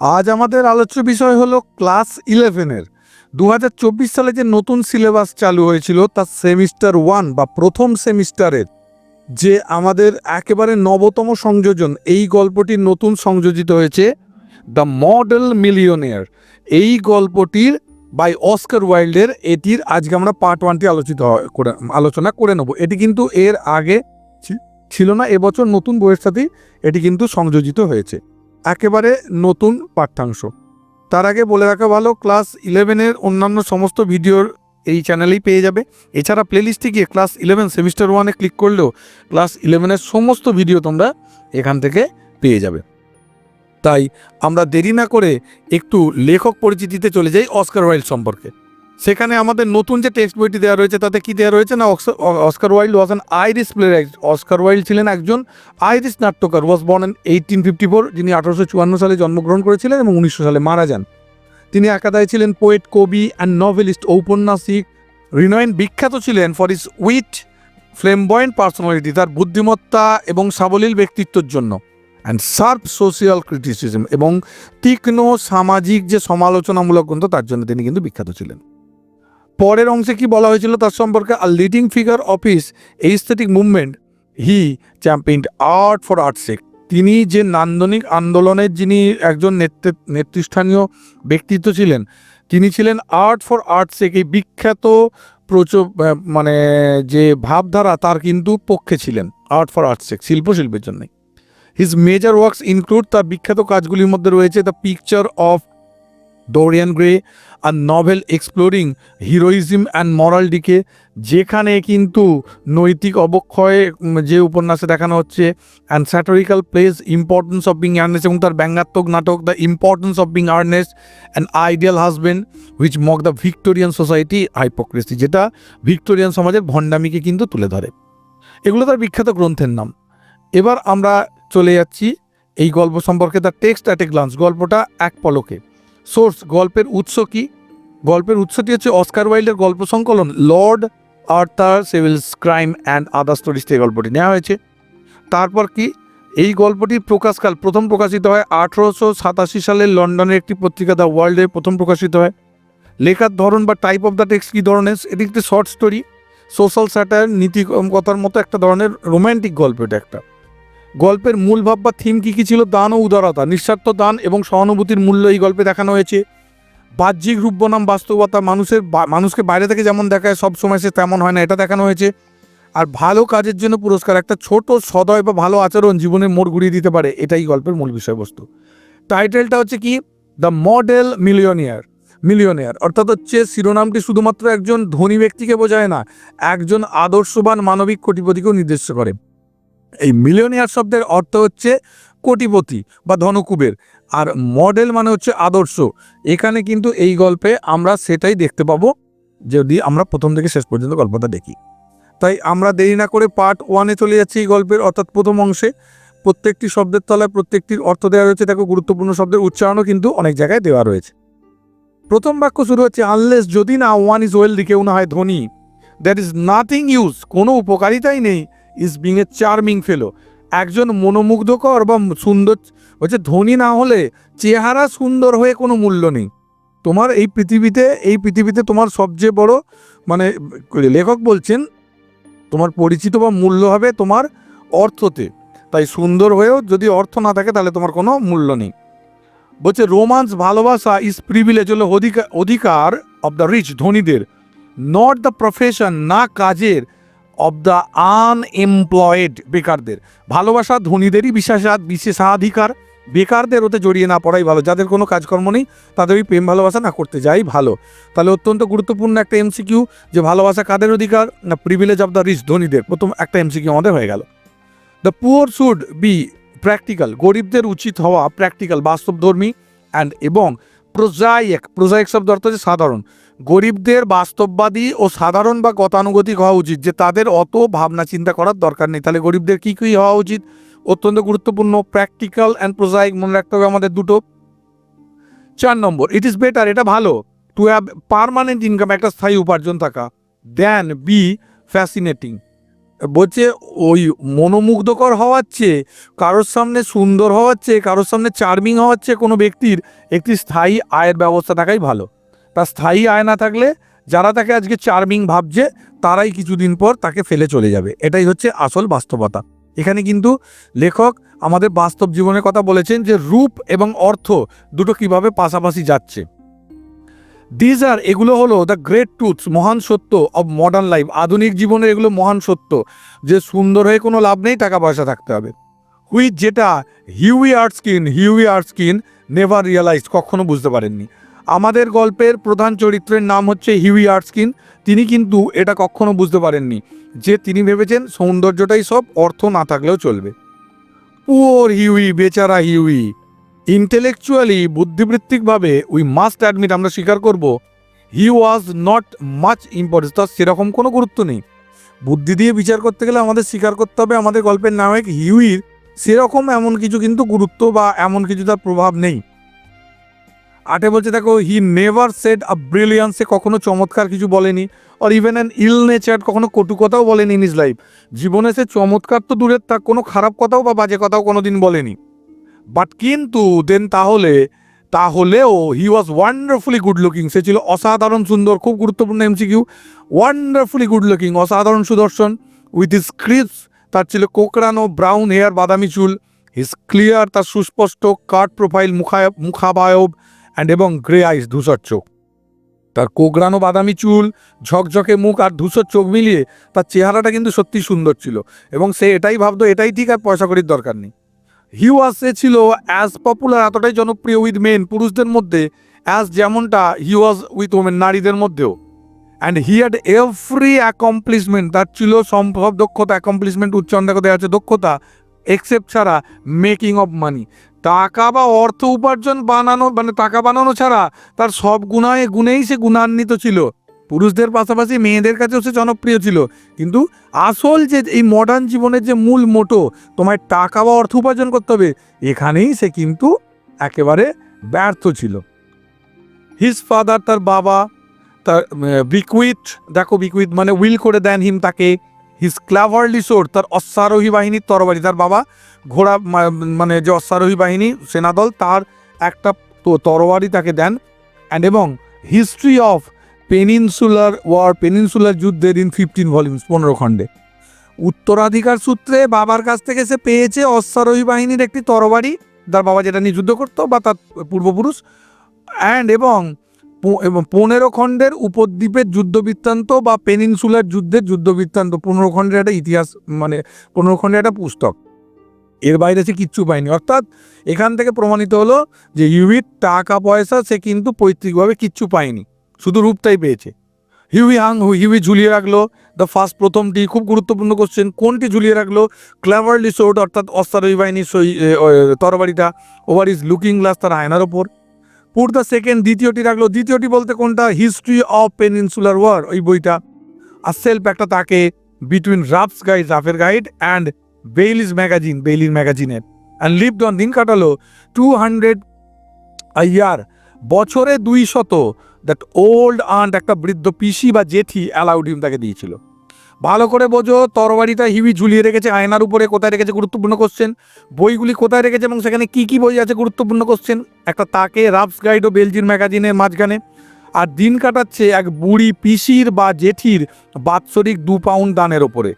আজ আমাদের আলোচ্য বিষয় হলো ক্লাস ইলেভেনের। দু হাজার চব্বিশ সালে যে নতুন সিলেবাস চালু হয়েছিল তার সেমিস্টার ওয়ান বা প্রথম সেমিস্টারের। যে আমাদের একেবারে নবতম সংযোজন, এই গল্পটি নতুন সংযোজিত হয়েছে, দ্য মডেল মিলিয়নিয়ার। এই গল্পটির বাই অস্কার ওয়াইল্ডের, এটির আজকে আমরা পার্ট ওয়ানটি আলোচিত করে, আলোচনা করে নেব। এটি কিন্তু এর আগে ছিল না, এবছর নতুন বইয়ের সাথেই এটি কিন্তু সংযোজিত হয়েছে। একেবারে নতুন পাঠ্যাংশ। তার আগে বলে রাখা ভালো, ক্লাস ইলেভেনের অন্যান্য সমস্ত ভিডিওর এই চ্যানেলেই পেয়ে যাবে। এছাড়া প্লেলিস্টে গিয়ে ক্লাস ইলেভেন সেমিস্টার ওয়ানে ক্লিক করলেও ক্লাস ইলেভেনের সমস্ত ভিডিও তোমরা এখান থেকে পেয়ে যাবে। তাই আমরা দেরি না করে একটু লেখক পরিচিতিতে চলে যাই অস্কার ওয়াইল্ড সম্পর্কে। সেখানে আমাদের নতুন যে টেক্সট বইটি দেওয়া রয়েছে, তাতে কি দেওয়া রয়েছে না Oscar Wilde was an Irish player Oscar Wilde ছিলেন একজন আইরিশ নাট্যকার was born in eighteen fifty four যিনি আঠারোশো চুয়ান্ন সালে জন্মগ্রহণ করেছিলেন এবং উনিশশো সালে মারা যান। তিনি একাদায় ছিলেন পোয়েট কবি অ্যান্ড নভেলিস্ট ঔপন্যাসিক। রিনয়েন বিখ্যাত ছিলেন for his wit flamboyant personality তার বুদ্ধিমত্তা এবং সাবলীল ব্যক্তিত্বের জন্য। অ্যান্ড শার্প সোশিয়াল ক্রিটিসিজম এবং তীক্ষ্ণ সামাজিক যে সমালোচনামূলক গ্রন্থ, তার জন্য তিনি কিন্তু বিখ্যাত ছিলেন। পরের অংশে কি বলা হয়েছিল তার সম্পর্কে আর leading figure of the aesthetic movement he champion art for art sake তিনি যে নান্দনিক আন্দোলনের যিনি একজন নেতৃ- নেতৃস্থানীয় ব্যক্তিত্ব ছিলেন, তিনি ছিলেন আর্ট ফর আর্ট সেক এই বিখ্যাত প্রচ মানে যে ভাবধারা তার কিন্তু পক্ষে ছিলেন আর্ট ফর আর্ট সেক শিল্প শিল্পের জন্য হিজ মেজর ওয়ার্কস ইনক্লুড তার বিখ্যাত কাজগুলির মধ্যে রয়েছে the picture of Dorian Gray R novel exploring heroism and moral decay যেখানে কিন্তু নৈতিক অবক্ষয় যে উপন্যাসে দেখানো হচ্ছে and satirical plays importance of being earnest এবং তার ব্যঙ্গাত্মক নাটক the importance of being earnest and ideal husband which mock the Victorian society hypocrisy যেটা ভিক্টোরিয়ান সমাজের ভণ্ডামিকে কিন্তু তুলে ধরে। এগুলো তার বিখ্যাত গ্রন্থের নাম। এবার আমরা চলে যাচ্ছি এই গল্প সম্পর্কে তার টেক্সট অ্যাট এ গ্লান্স গল্পটা এক পলকে। সোর্স গল্পের উৎস কি? গল্পের উৎসটি হচ্ছে অস্কার ওয়াইল্ডের গল্প সংকলন, Lord Arthur Savile's crime and other stories থেকে গল্পটি নেওয়া হয়েছে। তারপর কি? এই গল্পটির প্রকাশকাল, প্রথম প্রকাশিত হয় আঠেরোশো সাতাশি সালে লন্ডনের একটি পত্রিকা, দ্য ওয়ার্ল্ডে প্রথম প্রকাশিত হয়। লেখার ধরন বা টাইপ অফ দ্য টেক্সট কী ধরনের? এটি একটি শর্ট স্টোরি, সোশ্যাল স্যাটায়ার নীতিকথার মতো একটা ধরনের রোম্যান্টিক গল্প এটা একটা। গল্পের মূল ভাব বা থিম কী কী ছিল? দান ও উদারতা। নিঃস্বার্থ দান এবং সহানুভূতির মূল্য এই গল্পে দেখানো হয়েছে। বাহ্যিক রূপ বনাম বাস্তবতা মানুষের মানুষকে বাইরে থেকে যেমন দেখায়, সব সময় সে তেমন হয় না, এটা দেখানো হয়েছে। আর ভালো কাজের জন্য পুরস্কার, একটা ছোট, সদয় বা ভালো আচরণ জীবনের মোড় ঘুরিয়ে দিতে পারে, এটাই গল্পের মূল বিষয়বস্তু। টাইটেলটা হচ্ছে কি? The model millionaire. মিলিয়নিয়ার, অর্থাৎ হচ্ছে শিরোনামটি শুধুমাত্র একজন ধনী ব্যক্তিকে বোঝায় না, একজন আদর্শবান মানবিক কোটিপতিকেও নির্দেশ করে। এই মিলিয়নিয়ার শব্দের অর্থ হচ্ছে কোটিপতি বা ধনকুবের। আর মডেল মানে হচ্ছে আদর্শ। এখানে কিন্তু এই গল্পে আমরা সেটাই দেখতে পাবো যদি আমরা প্রথম থেকে শেষ পর্যন্ত গল্পটা দেখি। তাই আমরা দেরি না করে পার্ট ওয়ানে চলে যাচ্ছি এই গল্পের অর্থাৎ প্রথম অংশে। প্রত্যেকটি শব্দের তলায় প্রত্যেকটির অর্থ দেওয়া রয়েছে। দেখো, গুরুত্বপূর্ণ শব্দের উচ্চারণও কিন্তু অনেক জায়গায় দেওয়া রয়েছে। প্রথম বাক্য শুরু হচ্ছে আনলেস যদি না ওয়ান ইজ ওয়েলদি কেউ না হয় ধনী দ্যাট ইজ নাথিং ইউজ কোনো উপকারিতাই নেই। Is being a charming fellow. একজন মনোমুগ্ধকর বা সুন্দর হচ্ছে ধনী না হলে চেহারা সুন্দর হয়ে কোনো মূল্য নেই। তোমার এই পৃথিবীতে এই পৃথিবীতে তোমার সবচেয়ে বড় মানে লেখক বলছেন, তোমার পরিচিত বা মূল্য হবে তোমার অর্থতে। তাই সুন্দর হয়েও যদি অর্থ না থাকে তাহলে তোমার কোনো মূল্য নেই। বলছে রোমান্স, ভালোবাসা ইজ প্রিভিলেজ হলো অধিকার অধিকার অব দ্য রিচ ধনীদের। নট দ্য প্রফেশন না কাজের। অব দ্য আনএমপ্লয়েড বেকারদের। ভালোবাসা ধনীদেরই বিশেষাদ বিশেষাধিকার বেকারদের ওতে জড়িয়ে না পড়াই ভালো। যাদের কোনো কাজকর্ম নেই তাদের ওই প্রেম ভালোবাসা না করতে যাই ভালো। তাহলে অত্যন্ত গুরুত্বপূর্ণ একটা এমসিকিউ যে ভালোবাসা কাদের অধিকার? না প্রিভিলেজ অফ দ্য রিচ ধনীদের। প্রথম একটা এমসিকিউ আমাদের হয়ে গেল। The poor should be practical গরিবদের উচিত হওয়া প্র্যাকটিক্যাল বাস্তবধর্মী অ্যান্ড এবং প্রোজাইক প্রোজাইক শব্দ অর্থ হচ্ছে সাধারণ। গরিবদের বাস্তববাদী ও সাধারণ বা গতানুগতিক হওয়া উচিত, যে তাদের অত ভাবনা চিন্তা করার দরকার নেই। তাহলে গরিবদের কী কী হওয়া উচিত? অত্যন্ত গুরুত্বপূর্ণ প্র্যাকটিক্যাল অ্যান্ড প্রোজাইক মনে রাখতে হবে আমাদের দুটো। চার নম্বর ইট ইজ বেটার এটা ভালো টু হ্যাভ পারমানেন্ট ইনকাম একটা স্থায়ী উপার্জন থাকা দেন বি ফ্যাসিনেটিং বলছে, ওই মনোমুগ্ধকর হওয়ার চেয়ে, কারোর সামনে সুন্দর হওয়ার চেয়ে, কারোর সামনে চার্মিং হওয়ার চেয়ে কোনো ব্যক্তির একটি স্থায়ী আয়ের ব্যবস্থা থাকাই ভালো। তার স্থায়ী আয় না থাকলে যারা তাকে আজকে চার্মিং ভাবছে, তারাই কিছুদিন পর তাকে ফেলে চলে যাবে। এটাই হচ্ছে আসল বাস্তবতা। এখানে কিন্তু লেখক আমাদের বাস্তব জীবনের কথা বলেছেন যে রূপ এবং অর্থ দুটো কীভাবে পাশাপাশি যাচ্ছে। দিজ আর এগুলো হলো দ্য গ্রেট ট্রুথস মহান সত্য অব মডার্ন লাইফ আধুনিক জীবনের এগুলো মহান সত্য। যে সুন্দর হয়ে কোনো লাভ নেই, টাকা পয়সা থাকতে হবে। হুইচ যেটা Hughie Erskine Hughie Erskine never realise কখনো বুঝতে পারেননি। আমাদের গল্পের প্রধান চরিত্রের নাম হচ্ছে হিউই আর্টস্কিন। তিনি কিন্তু এটা কখনো বুঝতে পারেননি যে তিনি ভেবেছেন সৌন্দর্যটাই সব, অর্থ না থাকলেও চলবে। পুওর হিউই, বেচারা হিউই। ইন্টেলেকচুয়ালি, বুদ্ধিবৃত্তিকভাবে উই মাস্ট অ্যাডমিট আমরা স্বীকার করব, he was not much importance. তার সেরকম কোনো গুরুত্ব নেই। বুদ্ধি দিয়ে বিচার করতে গেলে আমাদের স্বীকার করতে হবে আমাদের গল্পের নায়ক হিউইর। সেরকম এমন কিছু কিন্তু গুরুত্ব বা এমন কিছু তার প্রভাব নেই। আটে বলছে, দেখো হি নেভার সেড আ ব্রিলিয়ান্সে কখনো চমৎকার কিছু বলেনি or even an ill nature কখনো কটু কথাও বলেনি ইন ইজ লাইফ জীবনে সে চমৎকার তো দূরের তার কোনো খারাপ কথাও বা বাজে কথাও কোনো দিন বলেনি। বাট কিন্তু দেন তাহলে, তাহলেও he was wonderfully good looking সে ছিল অসাধারণ সুন্দর, খুব গুরুত্বপূর্ণ এমসিকিউ ওয়ান্ডারফুলি গুড লুকিং অসাধারণ সুদর্শন উইথ হিস ক্রিপস তার ছিল কোকড়ানো ব্রাউন হেয়ার বাদামি চুল হিস ক্লিয়ার তার সুস্পষ্ট কাট প্রোফাইল মুখায় মুখাবায়ব অ্যান্ড এবং গ্রে আইস ধূসর চোখ। তার কোকড়ানো বাদামি চুল, ঝকঝকে মুখ আর ধূসর চোখ মিলিয়ে তার চেহারাটা কিন্তু সত্যি সুন্দর ছিল এবং সে এটাই ভাবতো, এটাই ঠিক আর পয়সা করির দরকার নেই। হি ওয়াজ সে ছিল অ্যাজ পপুলার এতটাই জনপ্রিয় উইথ মেন পুরুষদের মধ্যে অ্যাজ যেমনটা হি ওয়াজ উইথ ওমেন নারীদের মধ্যেও। And he had every accomplishment তার ছিল সম্ভব দক্ষতা অ্যাকমপ্লিশমেন্ট উচ্চারণ দেওয়া আছে দক্ষতা এক্সেপ্ট ছাড়া মেকিং অফ মানি টাকা বা অর্থ উপার্জন বানানো মানে টাকা বানানো ছাড়া তার সব গুণায়, গুণেই সে গুণান্বিত ছিল। পুরুষদের পাশাপাশি মেয়েদের কাছেও সে জনপ্রিয় ছিল। কিন্তু আসল যে, এই মডার্ন জীবনের যে মূল মোটো, তোমায় টাকা বা অর্থ উপার্জন করতে হবে, এখানেই সে কিন্তু একেবারে ব্যর্থ ছিল। হিজ ফাদার তার বাবা, তার বিকুইট দেখো বিকুইট মানে উইল করে দেন হিম তাকে। হিজ ক্লাভারলি সোর তার অশ্বারোহী বাহিনীর তরবারি, তার বাবা ঘোড়া মানে যে অশ্বারোহী বাহিনী, সেনাদল, তার একটা তরবারি তাকে দেন। অ্যান্ড এবং history of peninsular war peninsular যুদ্ধের ইন ফিফটিন ভলিউমস পনেরো খণ্ডে। উত্তরাধিকার সূত্রে বাবার কাছ থেকে সে পেয়েছে অশ্বারোহী বাহিনীর একটি তরবারি, তার বাবা যেটা নিয়ে যুদ্ধ করতো, বা তার পূর্বপুরুষ। অ্যান্ড এবং পনেরো খণ্ডের উপদ্বীপের যুদ্ধ বৃত্তান্ত বা পেনিনসুলার যুদ্ধের যুদ্ধ বৃত্তান্ত পনেরো খণ্ডের একটা ইতিহাস মানে পনেরো খণ্ডের একটা পুস্তক। এর বাইরে সে কিচ্ছু পায়নি। অর্থাৎ এখান থেকে প্রমাণিত হলো যে ইউইর টাকা পয়সা সে কিন্তু পৈতৃকভাবে কিচ্ছু পায়নি। শুধু রূপটাই পেয়েছে। হিউই হাং হিউই ঝুলিয়ে রাখল। দ্য ফার্স্ট প্রথমটি খুব গুরুত্বপূর্ণ কোশ্চেন কোনটি ঝুলিয়ে রাখল? ক্লেভারলি সোর্ড অর্থাৎ অশ্বারোহী বাহিনীর তরবারিটা ওভার ইজ লুকিং গ্লাস তার আয়নার ওপর। দ্য সেকেন্ড দ্বিতীয়টি রাখল। দ্বিতীয়টি বলতে কোনটা? হিস্ট্রি অফ পেনিনসুলার ওয়ার ওই বইটা। আর সেলফ একটা তাকে বিটুইন রাফস গাইড রাফের গাইড অ্যান্ড বেইলিস ম্যাগাজিন বেইলির ম্যাগাজিনের অ্যান্ড লিভড অন দিন কাটালো টু হান্ড্রেড ইয়ার বছরে দুই শত। দ্যাট ওল্ড আন্ট একটা বৃদ্ধ পিসি বা জেঠি অ্যালাউড হিম তাকে দিয়েছিল। ভালো করে বোঝো, তরবারিটা হিবি ঝুলিয়ে রেখেছে, আয়নার উপরে কোথায় রেখেছে গুরুত্বপূর্ণ কোশ্চেন বইগুলি কোথায় রেখেছে এবং সেখানে কি কি বই আছে গুরুত্বপূর্ণ কোশ্চেন একটা তাকে রাফস গাইড ও বেলজির ম্যাগাজিনের মাঝখানে, আর দিন কাটাচ্ছে এক বুড়ি পিসির বা জেঠির বাৎসরিক দু পাউন্ড দানের ওপরে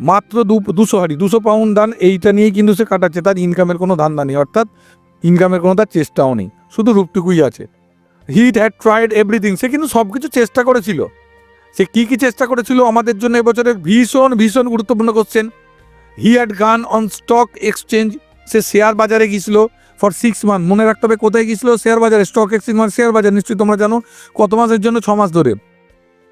মাত্র দু, দুশো হারি দুশো পাউন্ড দান, এইটা নিয়েই কিন্তু সে কাটাচ্ছে, তার ইনকামের কোনো ধান্দা নেই, অর্থাৎ ইনকামের কোনো তার চেষ্টাও নেই, শুধু রূপটুকুই আছে। হিট হ্যাড ট্রাইড এভরিথিং সে কিন্তু সব কিছু চেষ্টা করেছিল। সে কি কি চেষ্টা করেছিল আমাদের জন্য এবছরের ভীষণ ভীষণ গুরুত্বপূর্ণ question he had gone on stock exchange say share বাজারে গিয়েছিল ফর সিক্স মান্থ মনে রাখতে হবে কোথায় গিয়েছিল? শেয়ার বাজারে। স্টক এক্সচেঞ্জ মানে শেয়ার বাজার। নিশ্চয়ই তোমরা জানো কত মাসের জন্য? ছ মাস ধরে।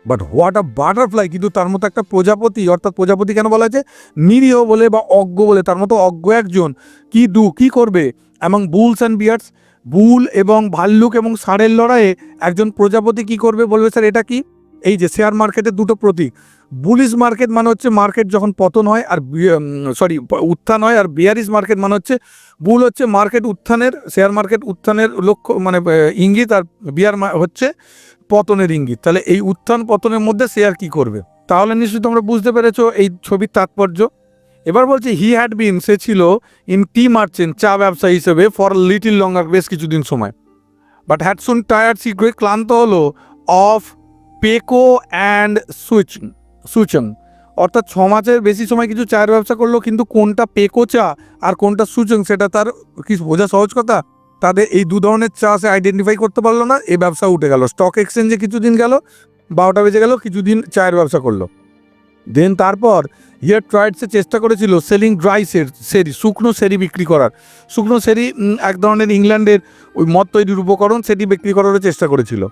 বাট হোয়াট আ বাটারফ্লাই কিন্তু তার মতো একটা প্রজাপতি, অর্থাৎ প্রজাপতি কেন বলা আছে নিরীহ বলে বা অজ্ঞ বলে। তার মতো অজ্ঞ একজন। কি ডু কি করবে? এবং বুলস অ্যান্ড বিয়ার্স বুল এবং ভাল্লুক এবং ষাঁড়ের লড়াইয়ে একজন প্রজাপতি কি করবে বলবে স্যার? এটা কি? এই যে শেয়ার মার্কেটের দুটো প্রতীক। বুলিশ মার্কেট মানে হচ্ছে মার্কেট যখন পতন হয় আর সরি উত্থান হয়, আর বিয়ারিশ মার্কেট মানে হচ্ছে বুল হচ্ছে মার্কেট উত্থানের শেয়ার মার্কেট উত্থানের লক্ষ্য মানে ইঙ্গিত আর বিয়ার হচ্ছে পতনের ইঙ্গিত। তাহলে এই উত্থান পতনের মধ্যে শেয়ার কি করবে? তাহলে নিশ্চয়ই তোমরা বুঝতে পেরেছ এই ছবির তাৎপর্য। এবার বলছে হি হ্যাড বিন সে ছিল ইন টি মার্চেন্ট চা ব্যবসা হিসেবে ফর লিটিল লঙ্গার বেশ কিছুদিন সময়। বাট হ্যাড সুন টায়ার্ড শীঘ্রই ক্লান্ত হলো of pekoe and Souchong অর্থাৎ ছ মাসের বেশি সময় কিছু চায়ের ব্যবসা করল, কিন্তু কোনটা পেকো চা আর কোনটা সুচং সেটা তার কি বোঝা সহজ কথা? তাদের এই দু ধরনের চা সে আইডেন্টিফাই করতে পারল না এই ব্যবসা উঠে গেল। স্টক এক্সচেঞ্জে কিছুদিন গেল, বারোটা বেজে গেল, কিছুদিন চায়ের ব্যবসা করল। দেন তারপর হিয়ার ট্রাইডসে চেষ্টা করেছিল সেলিং ড্রাই সেরি শুকনো সেরি বিক্রি করার। শুকনো সেরি এক ধরনের ইংল্যান্ডের ওই মদ তৈরির উপকরণ সেটি বিক্রি করারও চেষ্টা করেছিল।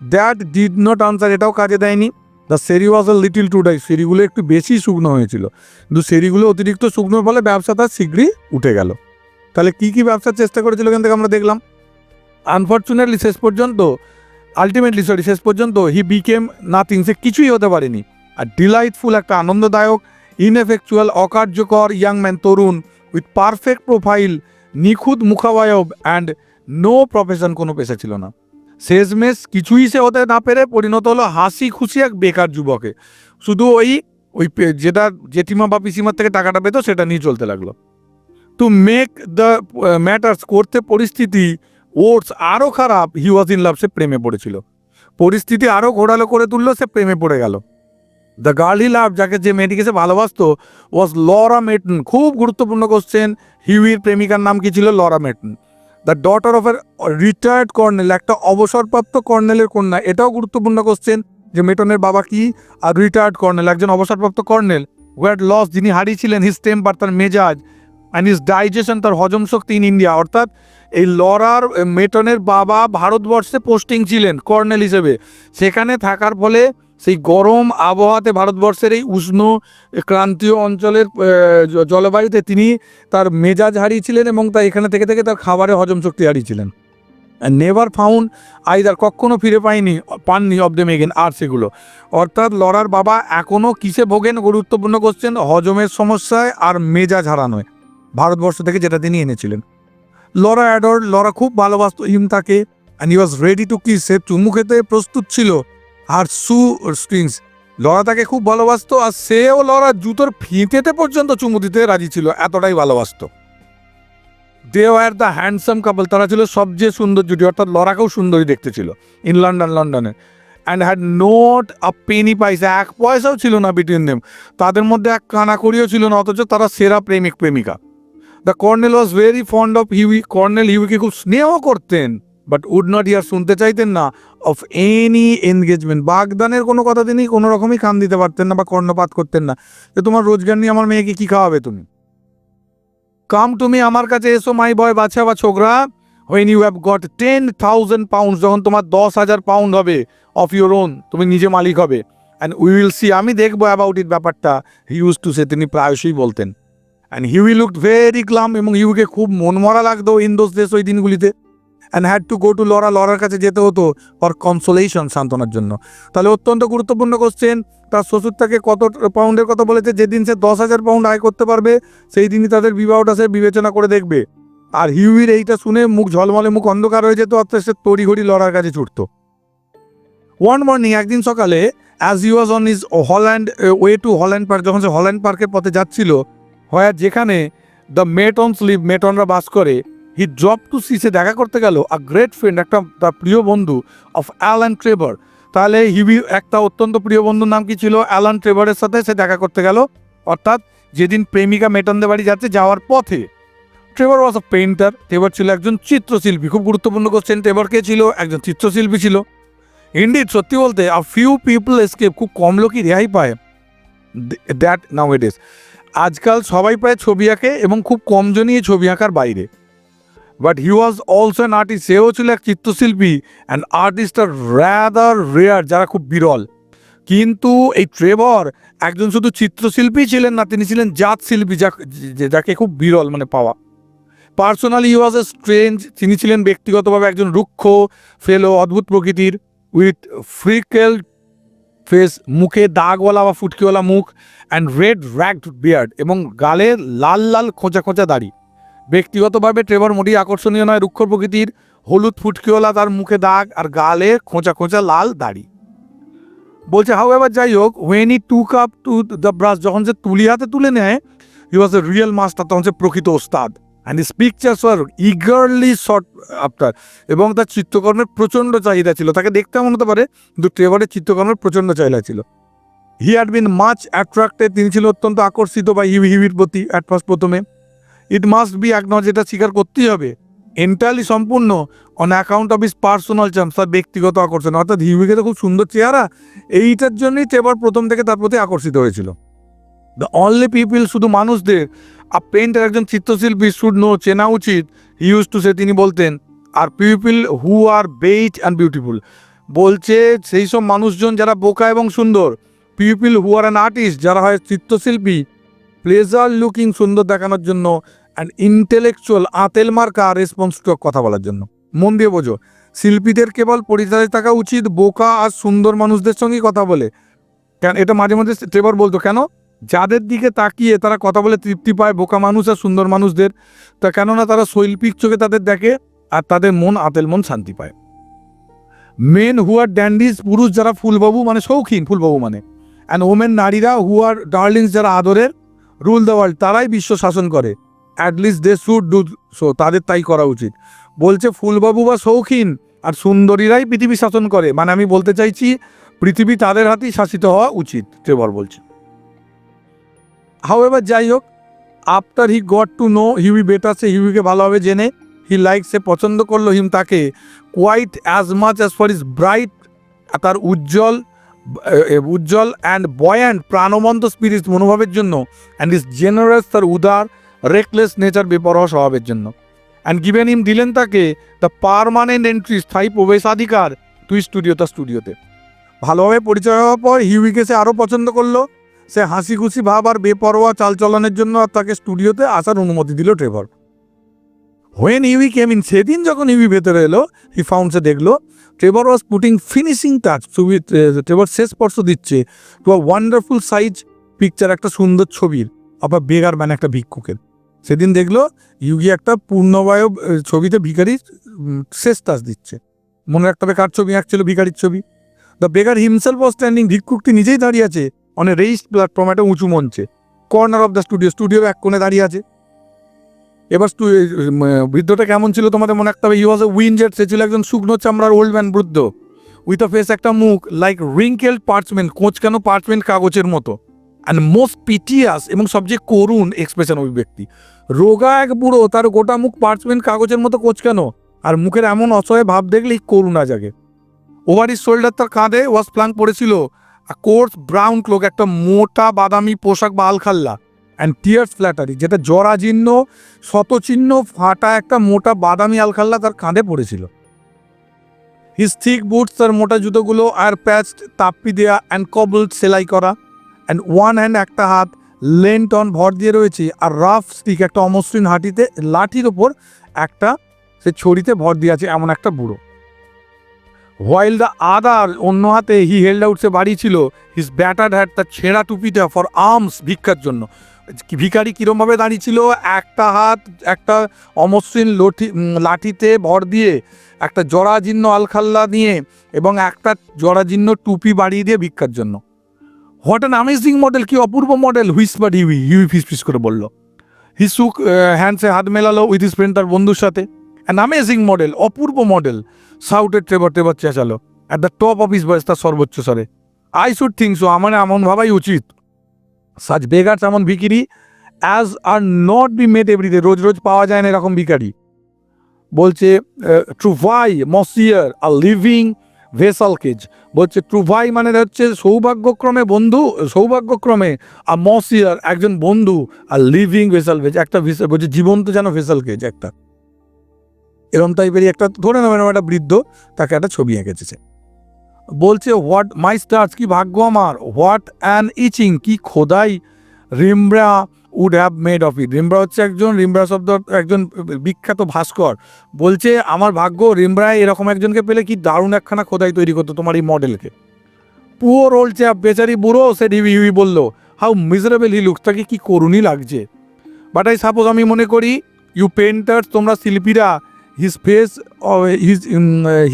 দ্যাট ডিড নট আনসার এটাও কাজে দেয়নি। The sherry was a little too dry সেরিগুলো একটু বেশি শুকনো হয়েছিল। কিন্তু সেরিগুলো অতিরিক্ত শুকনোর ফলে ব্যবসা তার শীঘ্রই উঠে গেল। তাহলে কি কি ব্যবসার চেষ্টা করেছিল এখান থেকে আমরা দেখলাম। আনফর্চুনেটলি শেষ পর্যন্ত আলটিমেটলি সরি শেষ পর্যন্ত হি বিকেম নাথিং সে কিছুই হতে পারেনি। আর ডিলাইটফুল একটা আনন্দদায়ক ইনএফেকচুয়াল অকার্যকর ইয়াং ম্যান তরুণ উইথ পারফেক্ট প্রোফাইল নিখুঁত মুখাবয়ব অ্যান্ড নো প্রফেশন কোনো পেশা ছিল না। শেষমেশ কিছুই সে হতে না পেরে পরিণত হলো হাসি খুশি এক বেকার যুবকে। শুধু ওই ওই যেটা জেঠিমা বা পিসিমার থেকে টাকাটা পেতো সেটা নিয়ে চলতে লাগল। টু মেক দ্য ম্যাটার্স করতে পরিস্থিতি ওটস আরও খারাপ হি ওয়াজ ইন লাভ সে প্রেমে পড়েছিল। পরিস্থিতি আরও ঘোরালো করে তুললো, সে প্রেমে পড়ে গেল। দ্য গার্ল হি লাভ যাকে যে মেয়েটিকে সে ভালোবাসতো ওয়াজ লরা মেটন খুব গুরুত্বপূর্ণ কোশ্চেন হিউইর প্রেমিকার নাম কি ছিল? Laura Merton the daughter of a retired colonel একটা অবসরপ্রাপ্ত কর্নেলের কন্যা, এটাও গুরুত্বপূর্ণ কোশ্চেন যে মেটনের বাবা কি? আর রিটায়ার্ড কর্নেল একজন অবসরপ্রাপ্ত কর্নেল হোয়াট লস যিনি হারিয়েছিলেন হিস টেম্পার তার মেজাজ অ্যান্ড হিস ডাইজেশন তার হজম শক্তি ইন ইন্ডিয়া অর্থাৎ এই লরার মেটনের বাবা ভারতবর্ষে পোস্টিং ছিলেন কর্নেল হিসেবে। সেখানে থাকার ফলে সেই গরম আবহাওয়াতে ভারতবর্ষের এই উষ্ণ ক্রান্তীয় অঞ্চলের জলবায়ুতে তিনি তার মেজাজ হারিয়েছিলেন এবং তা এখানে থেকে থেকে তার খাবারের হজম শক্তি হারিয়েছিলেন। নেভার ফাউন্ড আইদার কখনো ফিরে পাইনি, পাননি অব দ্য মেগেন আর সেগুলো। অর্থাৎ লড়ার বাবা এখনও কিসে ভোগেন, গুরুত্বপূর্ণ কোশ্চেন হজমের সমস্যায় আর মেজাজ হারানোয়। ভারতবর্ষ থেকে যেটা তিনি এনেছিলেন। লরা অ্যাডর লরা খুব ভালোবাসতো হিম তাকে and he was ready to kiss সে চুমু খেতে প্রস্তুত ছিল। আর সু স্ট্রিংস লরা তাকে খুব ভালোবাসতো আর সেও লরা জুতোর ফিতেতে পর্যন্ত চুমু দিতে রাজি ছিল, এতটাই ভালোবাসতো। They were the handsome couple, তারা ছিল সবচেয়ে সুন্দর জুটি, অর্থাৎ লরাকেও সুন্দরী দেখতে ছিল, ইন লন্ডন, লন্ডনে। And had not a penny পয়সা এক পয়সাও ছিল না বিটুইন দেম তাদের মধ্যে এক কানাকড়িও ছিল না, অথচ তারা সেরা প্রেমিক, প্রেমিকা। The colonel was very fond of Hughie colonel হিউইকে খুব স্নেহ করতেন। বাট উড নট ইয়ার শুনতে চাইতেন না অফ এনি এনগেজমেন্ট বাগদানের কোনো কথা তিনি কোনো রকমই কান দিতে পারতেন না বা কর্ণপাত করতেন না। যে তোমার রোজগার নিয়ে আমার মেয়েকে কি খাওয়াবে তুমি? কাম তুমি আমার কাছে এসো মাই বয় বাচ্চা বা ছোকরা। When you have got ten thousand pound যখন তোমার দশ হাজার পাউন্ড হবে অফ ইউর ওন তুমি নিজে মালিক হবে। অ্যান্ড উই উইল সি আমি দেখব অ্যাবাউট ইট ব্যাপারটা। হি ইউজ টু সে তিনি প্রায়শই বলতেন। And Hughie look very calm এবং হিউকে খুব মনমরা লাগতো ইন দোজ দেশ ওই দিনগুলিতে। And had to go to Laura Lawler কাছে যেতে হতো ফর কনসোলেশন সান্ত্বনার জন্য। তাহলে অত্যন্ত গুরুত্বপূর্ণ কোশ্চেন তার শ্বশুর তাকে কত পাউন্ডের কথা বলেছে? যেদিন সে দশ হাজার পাউন্ড আয় করতে পারবে, সেই দিনই তাদের বিবাহটা সে বিবেচনা করে দেখবে। আর হিউইর এইটা শুনে মুখ ঝলমলে, মুখ অন্ধকার হয়ে যেত অর্থাৎ সে তড়িঘড়ি লড়ার কাছে ছুটতো। ওয়ান মর্নিং একদিন সকালে as you was on his Holland way to Holland Park যখন সে হল্যান্ড পার্কের পথে যাচ্ছিল, হয় যেখানে দ্য মেটন স্লিপ মেটনরা বাস করে হি ড্রপ টু সি সে দেখা করতে গেল আ গ্রেট ফ্রেন্ড একটা তার প্রিয় বন্ধু অফ অ্যালান ট্রেভার তাহলে হিবি একটা অত্যন্ত প্রিয় বন্ধুর নাম কি ছিল? অ্যালান ট্রেভারের সাথে সে দেখা করতে গেল। অর্থাৎ যেদিন প্রেমিকা মেটনদের বাড়ি যাচ্ছে, যাওয়ার পথে। Trevor was a painter Trevor ছিল একজন চিত্রশিল্পী, খুব গুরুত্বপূর্ণ কোশ্চেন ট্রেভার কে ছিল? একজন চিত্রশিল্পী ছিল। ইন্ডিড সত্যি বলতে আ ফিউ পিপল এসকেপ খুব কম লোকই রেহাই পায়। দ্যাট নাও ইট ইস আজকাল সবাই প্রায় ছবি আঁকে এবং খুব কমজনই ছবি আঁকার বাইরে। But he was also an artist সেও ছিল এক চিত্রশিল্পী and artist are rather rare যারা খুব বিরল। কিন্তু এই ট্রেভর একজন শুধু চিত্রশিল্পী ছিলেন না, তিনি ছিলেন জাত শিল্পী যা, যাকে খুব বিরল মানে পাওয়া। পার্সোনালি ওয়াজ এ স্ট্রেঞ্জ তিনি ছিলেন ব্যক্তিগতভাবে একজন রুক্ষ ফেলো অদ্ভুত প্রকৃতির উইথ ফ্রিকেল ফেস মুখে দাগওয়ালা বা ফুটকিওয়ালা মুখ অ্যান্ড রেড র্যাগড বিয়ার্ড এবং গালে লাল লাল খোঁচা খোঁচা দাড়ি। ব্যক্তিগতভাবে ট্রেভার মোটেই আকর্ষণীয় নয় রুক্ষ প্রকৃতির হলুদ ফুটকিওয়ালা তার মুখে দাগ আর গালে খোঁচা খোঁচা লাল দাড়ি বলছে হাউ এবার যাই হোক when he took up to the brush যখন সে তুলি হাতে তুলে নেয় হি ওয়াজ এ রিয়েল মাস্টার তখন সে প্রকৃত ওস্তাদ and his pictures are eagerly sought after এবং তার চিত্রকর্মের প্রচণ্ড চাহিদা ছিল তাকে দেখতে এমন হতে পারে কিন্তু ট্রেভারের চিত্রকর্মের প্রচণ্ড চাহিদা ছিল he had been much attracted তিনি ছিল অত্যন্ত আকর্ষিত বা হিবি হিবির প্রতি অ্যাট ফার্স্ট প্রথমে ইট মাস্ট বি একনজ যেটা স্বীকার করতেই হবে। এন্টায়ারলি সম্পূর্ণ on account of his personal chance তার ব্যক্তিগত আকর্ষণ। অর্থাৎ হিউবিকে তো খুব সুন্দর চেহারা, এইটার জন্যই ট্রেভার প্রথম থেকে তার প্রতি আকর্ষিত হয়েছিল। দ্য অনলি পিপল শুধু মানুষদের আর পেন্টার একজন চিত্রশিল্পী শুড নো চেনা উচিত ইউজ টু সে তিনি বলতেন are people who are bête and beautiful বলছে সেই সব মানুষজন যারা বোকা এবং সুন্দর people who are an artist যারা হয় চিত্রশিল্পী প্লেজার লুকিং সুন্দর দেখানোর জন্য অ্যান্ড ইন্টেলেকচুয়াল আতেল মার্কা রেসপন্স টু কথা বলার জন্য। মন দিয়ে বোঝো, শিল্পীদের কেবল পরিচয় থাকা উচিত, বোকা আর সুন্দর মানুষদের সঙ্গেই কথা বলে। কেন, এটা মাঝে মাঝে ট্রেভার বলতো, কেন? যাদের দিকে তাকিয়ে তারা কথা বলে তৃপ্তি পায়, বোকা মানুষ আর সুন্দর মানুষদের। তা কেননা তারা শৈল্পিক চোখে তাদের দেখে আর তাদের মন, আতেল মন শান্তি পায়। মেন হু আর ড্যান্ডিস পুরুষ যারা ফুলবাবু মানে শৌখিন, ফুলবাবু মানে। অ্যান্ড ওমেন নারীরা হু আর ডার্লিংস যারা আদরের রুল দ্য ওয়ার্ল্ড তারাই বিশ্ব শাসন করে। At least they should do so তাদের তাই করা উচিত। বলছে, ফুলবাবু বা শৌখিন আর সুন্দরীরাই পৃথিবী শাসন করে। মানে আমি বলতে চাইছি, পৃথিবী তাদের হাতেই শাসিত হওয়া উচিত, ট্রেভর বলছে। হাউ এবার যাই হোক after he got to know Hughie better সে হিউইকে ভালোভাবে জেনে হি লাইক সে পছন্দ করল হিম তাকে quite as much as for his bright তার উজ্জ্বল উজ্জ্বল অ্যান্ড বয়ান্ড প্রাণবন্ত স্পিরিট মনোভাবের জন্য অ্যান্ড ইজ জেনারেস তার উদার রেকলেস নেচার বেপরোয়া স্বভাবের জন্য। অ্যান্ড গিভেন হিম দিলেন তাকে দ্য পারমানেন্ট এন্ট্রি স্থায়ী প্রবেশাধিকার, তুই স্টুডিও তার স্টুডিওতে ভালোভাবে পরিচয় হওয়ার পর হিউইকে সে আরও পছন্দ করল। সে হাসি খুশি ভাব আর বেপরোয়া চালচলনের জন্য আর তাকে স্টুডিওতে আসার অনুমতি দিল Trevor when Hughie came in সেদিন যখন ইউই ভেতরে এলো হি ফাউন্ড সে দেখল Trevor was putting finishing touch ছবি ট্রেভর শেষ স্পর্শ দিচ্ছে to a wonderful size picture একটা সুন্দর ছবির আবার বেগার মানে একটা ভিক্ষুকের। সেদিন দেখল ইউগি একটা পূর্ণবায় ছবিতে ভিখারির শেষ টাচ দিচ্ছে। মনে রাখতে হবে কার ছবি আঁকছিল, ভিখারির ছবি। The beggar himself was standing ভিক্ষুকটি নিজেই দাঁড়িয়ে আছে অনেক রেইসড প্ল্যাটফর্ম একটা উঁচু মঞ্চে। Corner of the studio studio এক কোণে দাঁড়িয়ে আছে। এবার বৃদ্ধটা কেমন ছিল তোমাদের মনে রাখতে হবে? ইউ ওয়াজ এ উইনজেট সে ছিল একজন শুকনো চামড়ার ওল্ড ম্যান বৃদ্ধ। উইথ আ ফেস একটা মুখ লাইক রিঙ্কেল পার্চমেন্ট কেন পার্চমেন্ট কাগজের মতো। অ্যান্ড মোস্ট পিটিয়াস এবং সবচেয়ে করুণ এক্সপ্রেশন ওই ব্যক্তি। রোগা এক বুড়ো, তার গোটা মুখ পার্চমেন্ট কাগজের মতো কোচকানো আর মুখের এমন অসহায় ভাব দেখলেই করুণা জাগে। ওভার ইস শোল্ডার তার কাঁধে ওয়াশ প্লাং পড়েছিল। কোর্স ব্রাউন ক্লোক একটা মোটা বাদামি পোশাক বা আলখাল্লা। অ্যান্ড টিয়ার্স ফ্ল্যাটারি যেটা জরাজীর্ণ, শতচিহ্ন ফাটা একটা মোটা বাদামি আলখাল্লা তার কাঁধে পড়েছিল। হিস থিক বুটস তার মোটা জুতোগুলো, আর প্যাচড তাপ্পি দেয়া অ্যান্ড কবল সেলাই করা। অ্যান্ড ওয়ান হ্যান্ড একটা হাত লেন্ট অন ভর দিয়ে রয়েছে আর রাফ স্টিক একটা অমসৃণ হাঁটিতে লাঠির ওপর একটা সে ছড়িতে ভর দিয়ে আছে এমন একটা বুড়ো। হোয়াইল দ্য আদার অন্য হাতে হি হেল্ড আউট সে বাড়ি ছিল হিস ব্যাটার হ্যাট তার ছেঁড়া টুপিটা ফর আর্মস ভিক্ষার জন্য। ভিখারি কীরমভাবে দাঁড়িয়ে ছিল একটা হাত একটা অমসৃণ লঠি লাঠিতে ভর দিয়ে, একটা জরাজীর্ণ আলখাল্লা নিয়ে এবং একটা জরাজীর্ণ টুপি বাড়িয়ে দিয়ে ভিক্ষার জন্য। হোয়াট অ্যান অ্যামেজিং মডেল কি অপূর্ব model whispered Hughie Hughie ফিস ফিস করে বলল। হি সুক হ্যান্ডসে হাত মেলালো উইথ হিস ফ্রেন্ড তার বন্ধুর সাথে। অ্যান অ্যামেজিং মডেল অপূর্ব মডেল সাউটের Trevor Trevor চেঁচালো। At the top of his voice তার সর্বোচ্চ স্বরে আই শুড থিঙ্ক সো আমার এমন ভাবাই উচিত। সাজ বেগার্স এমন ভিকিরি as are not be made everyday রোজ রোজ পাওয়া যায় না এরকম ভিখারি বলছে ট্রু ভাই মসিয়ার আর লিভিং ভেসাল কেজ। বলছে ট্রু ভাই মানে হচ্ছে সৌভাগ্যক্রমে বন্ধু, সৌভাগ্যক্রমে আর মসিয়ার একজন বন্ধু আর লিভিং ভেসাল ভেজ একটা ভেসাল বলছে, জীবন্ত যেন ভেসাল কেজ একটা। এরম টাইপেরই একটা, ধরে নেবেন একটা বৃদ্ধ তাকে একটা ছবি এঁকেছে। বলছে, হোয়াট মাই স্টার্স কি ভাগ্য আমার? হোয়াট অ্যান ইচিং, কি খোদাই Rembrandt would have made of it Rembrandt হচ্ছে একজন রিমব্রা শব্দ একজন বিখ্যাত ভাস্কর। বলছে, আমার ভাগ্য রিমব্রায় এরকম একজনকে পেলে কি দারুণ একখানা খোদাই তৈরি করতো তোমার এই মডেলকে? পুয়োর ওল্ড চ্যাপ বেচারি বুড়ো, সে হিবি হিবি বলল। হাউ মিজারেবল হি লুকস তাকে কি করুণই লাগছে? বাট আই সাপোজ আমি মনে করি ইউ পেন্টার্স তোমরা শিল্পীরা his face his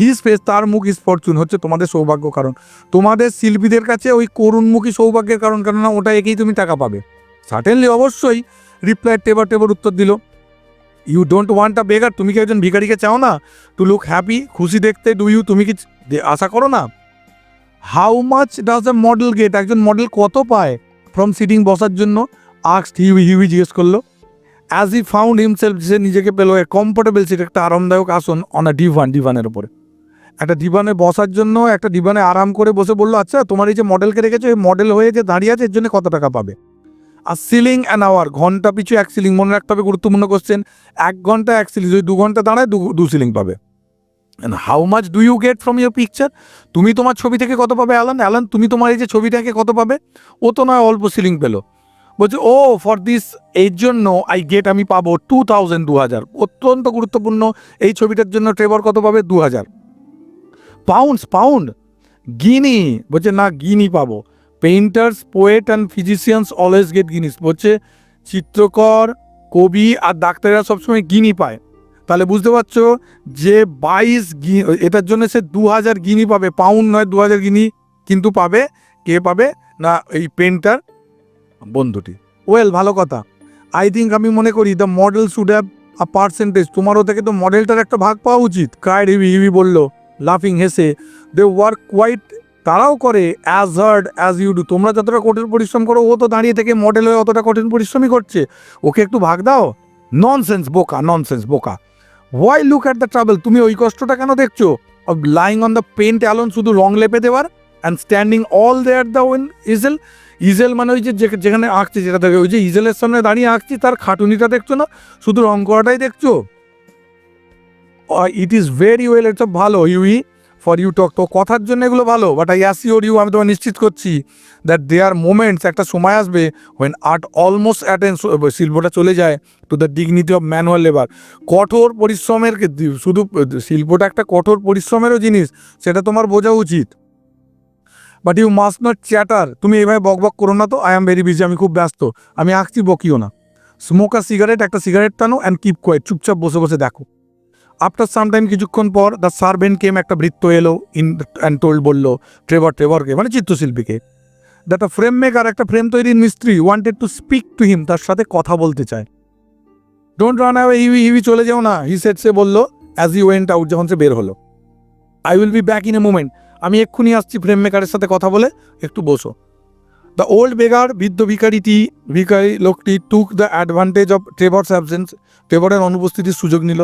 his face তার মুখ ইজ ফরচুন হচ্ছে তোমাদের সৌভাগ্য কারণ। তোমাদের শিল্পীদের কাছে ওই করুণমুখী সৌভাগ্যের কারণ, কেননা ওটা একেই তুমি টাকা পাবে। সার্টেনলি অবশ্যই রিপ্লাই টেবার টেবার উত্তর দিল। You don't want a beggar তুমি কি একজন ভিখারিকে চাও না? টু লুক হ্যাপি খুশি দেখতে ডু ইউ তুমি কি আশা করো না? How much does the model get একজন মডেল কত পায়? ফ্রম সিটিং বসার জন্য আক্স হিউই হিউই জিজ্ঞেস করল। অ্যাজ ই ফাউন্ড হিমসেলফ সে নিজেকে পেল এ কমফোর্টেবল সিট একটা আরামদায়ক আসন অন আ ডিভান ডিভানের ওপরে একটা ডিভানে বসার জন্য একটা ডিভানে আরাম করে বসে বলল আচ্ছা তোমার এই যে মডেলকে রেখেছো, এই মডেল হয়ে যে দাঁড়িয়ে আছে, এর জন্য কত টাকা পাবে? আর সিলিং অ্যান আওয়ার ঘণ্টা পিছু এক সিলিং মনে রাখতে হবে গুরুত্বপূর্ণ কোশ্চেন এক ঘণ্টা এক সিলিং যদি দু ঘণ্টা দাঁড়ায় দু দু সিলিং পাবে। How much do you get from your picture তুমি তোমার ছবি থেকে কত পাবে অ্যালান অ্যালান তুমি তোমার এই যে ছবিটাকে কত পাবে? ও তো নয়, অল্প সিলিং পেল। বলছে, ও ফর দিস এই জন্য আই গেট আমি পাবো টু থাউজেন্ড দু হাজার অত্যন্ত গুরুত্বপূর্ণ, এই ছবিটার জন্য ট্রেবর কত পাবে? দু হাজার পাউন্ডস পাউন্ড গিনি। বলছে, না, গিনি পাবো। Painters poet and physicians always get guineas বলছে, চিত্রকর, কবি আর ডাক্তাররা সবসময় গিনি পায়। তাহলে বুঝতে পারছ যে বাইশ গি এটার জন্য সে দু হাজার গিনি পাবে। পাউন্ড নয় দু হাজার গিনি কিন্তু পাবে। কে পাবে? না, এই পেন্টার বন্ধুটি। ওয়েল ভালো কথা। আই থিঙ্ক আমি মনে করি the model should have a percentage তোমারও থেকে তো মডেলটার একটা ভাগ পাওয়া উচিত। ক্রাইড হিবি হিবি বলল লাফিং হেসে। দে ওয়ার্ক কোয়াইট তারাও করে as hard as you do তোমরা যতটা কঠিন পরিশ্রম করো, ও তো দাঁড়িয়ে থেকে মডেল হয়ে অতটা কঠিন পরিশ্রমই করছে। ওকে একটু ভাগ দাও? ননসেন্স বোকা ননসেন্স বোকা। Why look at the trouble তুমি ওই কষ্টটা কেন দেখছ? Lying on the paint alone শুধু রং লেপে দেওয়ার and standing all there the when easel easel মানে ওই যে যেখানে আঁকছি, যেটা দেখে ওই যে ইজেলের সামনে দাঁড়িয়ে আঁকছি, তার খাটুনিটা দেখছ না? শুধু রং করাটাই দেখছ? ইট ইজ ভেরি ওয়েল এটা ভালো ইউই ফর ইউ টক তো কথার জন্য এগুলো ভালো বাট আই অ্যাসিওর ইউ আমি তোমায় নিশ্চিত করছি দ্যাট দে আর মোমেন্টস একটা সময় আসবে হোয়েন আর্ট অলমোস্ট অ্যাটেন্স শিল্পটা চলে যায় to the dignity of manual labour কঠোর পরিশ্রমের শুধু শিল্পটা একটা কঠোর পরিশ্রমেরও জিনিস, সেটা তোমার বোঝা উচিত। But you must not chatter তুমি এইভাবে বক বক করো না তো আই এম ভেরি বিজি আমি খুব ব্যস্ত। আমি আঁকছি বকিও না। স্মোক আর সিগারেট একটা সিগারেট টানো অ্যান্ড কিপ কোয়েট চুপচাপ বসে বসে দেখো। আফটার সাম টাইম কিছুক্ষণ পর দ্য সার্ভেন্ট কেম একটা বৃত্ত এলো ইন অ্যান্ড টোল্ড বলল ট্রেভার ট্রেভারকে মানে চিত্রশিল্পীকে দ্যাট ফ্রেম মেকার একটা ফ্রেম তৈরির মিস্ত্রি wanted to speak to him তার সাথে কথা বলতে চায়। Don't run away Hughie Hughie চলে যাও না হি সেট সে বলল অ্যাজ ইউ ওয়েন্ট আউট যখন সে বের হলো I will be back in a moment আমি এক্ষুনি আসছি ফ্রেম মেকারের সাথে কথা বলে, একটু বসো। দ্য ওল্ড বেগার বৃদ্ধ ভিকারিটি ভিকারি লোকটি took the advantage of Trevor's absence ট্রেভারের অনুপস্থিতির সুযোগ নিল।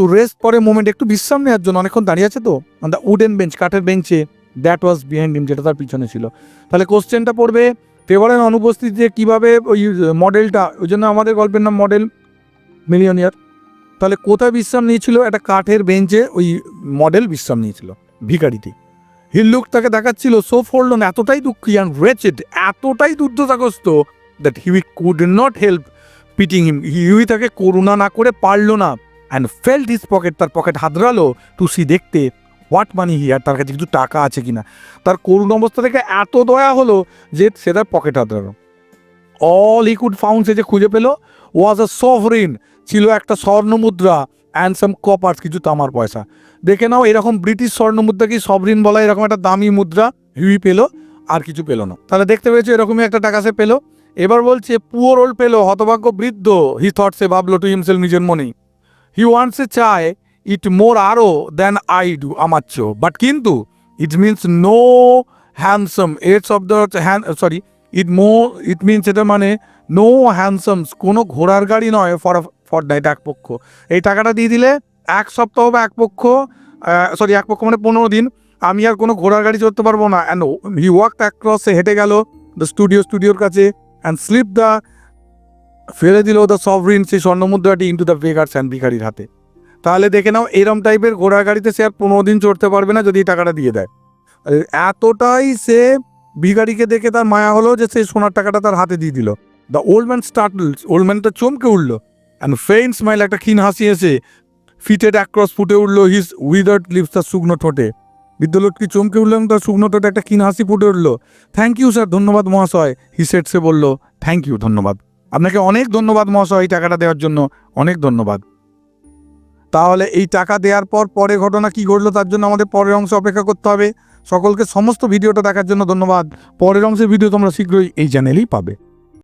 টু রেস্ট পরে মোমেন্ট একটু বিশ্রাম নেওয়ার জন্য অনেকক্ষণ দাঁড়িয়ে আছে তো? অন দ্য উডেন বেঞ্চ কাঠের বেঞ্চে দ্যাট ওয়াজ বিহাইন্ড হিম যেটা তার পিছনে ছিল। তাহলে কোশ্চেনটা পড়বে ট্রেভারের অনুপস্থিতিতে কীভাবে ওই মডেলটা ওই জন্য আমাদের গল্পের নাম মডেল মিলিয়নিয়ার তাহলে কোথায় বিশ্রাম নিয়েছিল? একটা কাঠের বেঞ্চে ওই মডেল বিশ্রাম নিয়েছিল ভিকারিটি হিল্লুক তাকে দেখাচ্ছিল সো ফোল্ডন এতটাই দুঃখী অ্যান্ড রেচেড এতটাই দুর্দশাগ্রস্ত that Hughie could not help pitying him Hughie তাকে করুণা না করে পারল না। অ্যান্ড ফেল্ট হিস পকেট তার পকেট হাতড়ালো টু সি দেখতে হোয়াট মানি হিয়ার তার কাছে কিছু টাকা আছে কিনা। তার করুণ অবস্থা থেকে এত দয়া হলো যে সে তার পকেট হাতড়ালো। অল ই কুড ফাউন্ড সে যে খুঁজে পেল ওয়াজ আ সভরিন ছিল একটা স্বর্ণ মুদ্রা অ্যান্ড সাম কপার্স কিছু তামার পয়সা। দেখে নাও, এরকম ব্রিটিশ স্বর্ণ মুদ্রাকে সভরিন বলা এরকম একটা দামি মুদ্রা হিউই পেল, আর কিছু পেল না। তাহলে দেখতে পেয়েছ, এরকমই একটা টাকা সে পেল। এবার বলছে পুয়ার ওল্ড পেল, হতভাগ্য বৃদ্ধ হি থট সে ভাবলো টু হিমসেল নিজের মনেই। হি ওয়ান্টস এ চায় ইট মোর আরও দেন আই ডু আমার চো বাট কিন্তু ইট মিনস নো হ্যান্ডসাম এর শব্দ হচ্ছে হ্যান্ড সরি ইট মো ইট মিনস এটা মানে নো হ্যান্ডসামস কোনো ঘোড়ার গাড়ি নয় ফর ফর নাইট এক পক্ষ। এই টাকাটা দিয়ে দিলে এক সপ্তাহ বা এক পক্ষ সরি এক পক্ষ মানে পনেরো দিন আমি আর কোনো ঘোড়ার গাড়ি চড়তে পারব না। অ্যান্ড হি ওয়াক অ্যাক্রস হেঁটে গেল দ্য স্টুডিও স্টুডিওর কাছে অ্যান্ড স্লিপ দ্য ফেলে দিল দ্য সভরিন সেই স্বর্ণমুদ্রাটি ইন্টু দ্য বেগার্স অ্যান্ড ভিখারির হাতে। তাহলে দেখে নাও, এরম টাইপের ঘোড়া গাড়িতে সে আর পনেরো দিন চড়তে পারবে না যদি টাকাটা দিয়ে দেয়। এতটাই সে ভিখারিকে দেখে তার মায়া হলো যে সেই সোনার টাকাটা তার হাতে দিয়ে দিল। The old man startle old ম্যানটা চমকে উঠল অ্যান্ড ফেইন স্মাইল একটা ক্ষীণ হাসি এসে ফিটেড অ্যাক্রস ফুটে উঠল হিস উইদার্ড লিপস তার শুকনো ঠোঁটে। বিদ্যালয়টি চমকে উঠল এবং তার শুকনো ঠোঁটে একটা ক্ষীণ হাসি ফুটে উঠল। থ্যাংক ইউ স্যার ধন্যবাদ মহাশয় হি সেট সে বলল। থ্যাংক ইউ ধন্যবাদ। আপনাকে অনেক ধন্যবাদ মহাশয় এই টাকাটা দেওয়ার জন্য। অনেক ধন্যবাদ। তাহলে এই টাকা দেওয়ার পর পরে ঘটনা কি ঘটলো তার জন্য আমাদের পরের অংশে অপেক্ষা করতে হবে। সকলকে সমস্ত ভিডিওটা দেখার জন্য ধন্যবাদ। পরের অংশের ভিডিও তোমরা শীঘ্রই এই চ্যানেলেই পাবে।